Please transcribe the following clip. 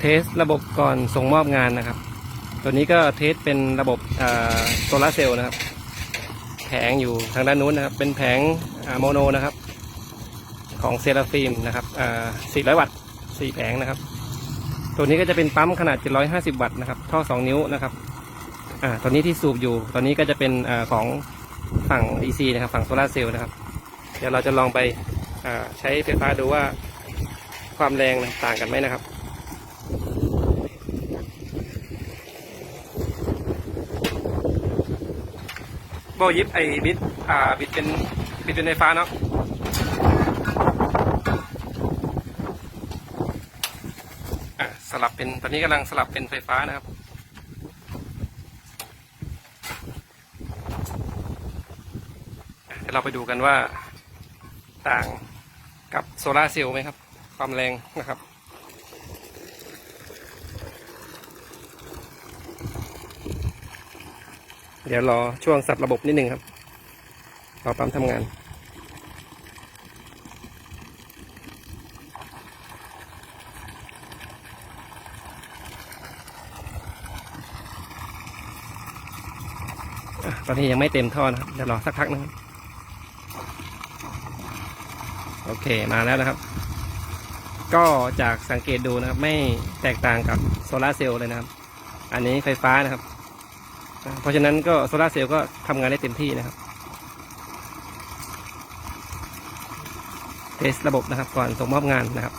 เทสระบบก่อนส่งมอบงานนะครับ ตัวนี้ก็เทสเป็นระบบโซลาเซลล์นะครับ แผงอยู่ทางด้านนู้นนะครับ เป็นแผงโมโนนะครับ ของเซราฟิมนะครับ400 วัตต์4แผงนะครับ ตัวนี้ก็จะเป็นปั๊มขนาด 750 วัตต์นะครับ ท่อ 2 นิ้วนะครับอ่าตัวนี้ที่สูบอยู่ตัวนี้ก็จะเป็นอของฝั่ง DC นะครับ ฝั่งโซลาเซลล์นะครับ เดี๋ยวเราจะลองไปใช้ไฟฟ้าดูว่าความแรงต่างกันไหมนะครับ โบยิบไอ้บิดอ่าบิดเป็นบิดเป็นไฟฟ้าเนาะอะสลับเป็นตอนนี้กำลังสลับเป็นไฟฟ้านะครับเดี๋ยวเราไปดูกันว่าต่างกับโซลาร์เซลล์ไหมครับ ความแรงนะครับ เดี๋ยวรอช่วงสับระบบนิดนึงครับรอปั๊มทำงานอตอนนี้ยังไม่เต็มท่อนะครับ เดี๋ยวรอสักพักนะครับโอเคมาแล้วนะครับ ก็จากสังเกตดูนะครับ ไม่แตกต่างกับโซลาเซลล์เลยนะครับ อันนี้ไฟฟ้านะครับ เพราะฉะนั้นก็โซลาเซลล์ก็ทำงานได้เต็มที่นะครับเทสระบบนะครับก่อนส่งมอบงานนะครับ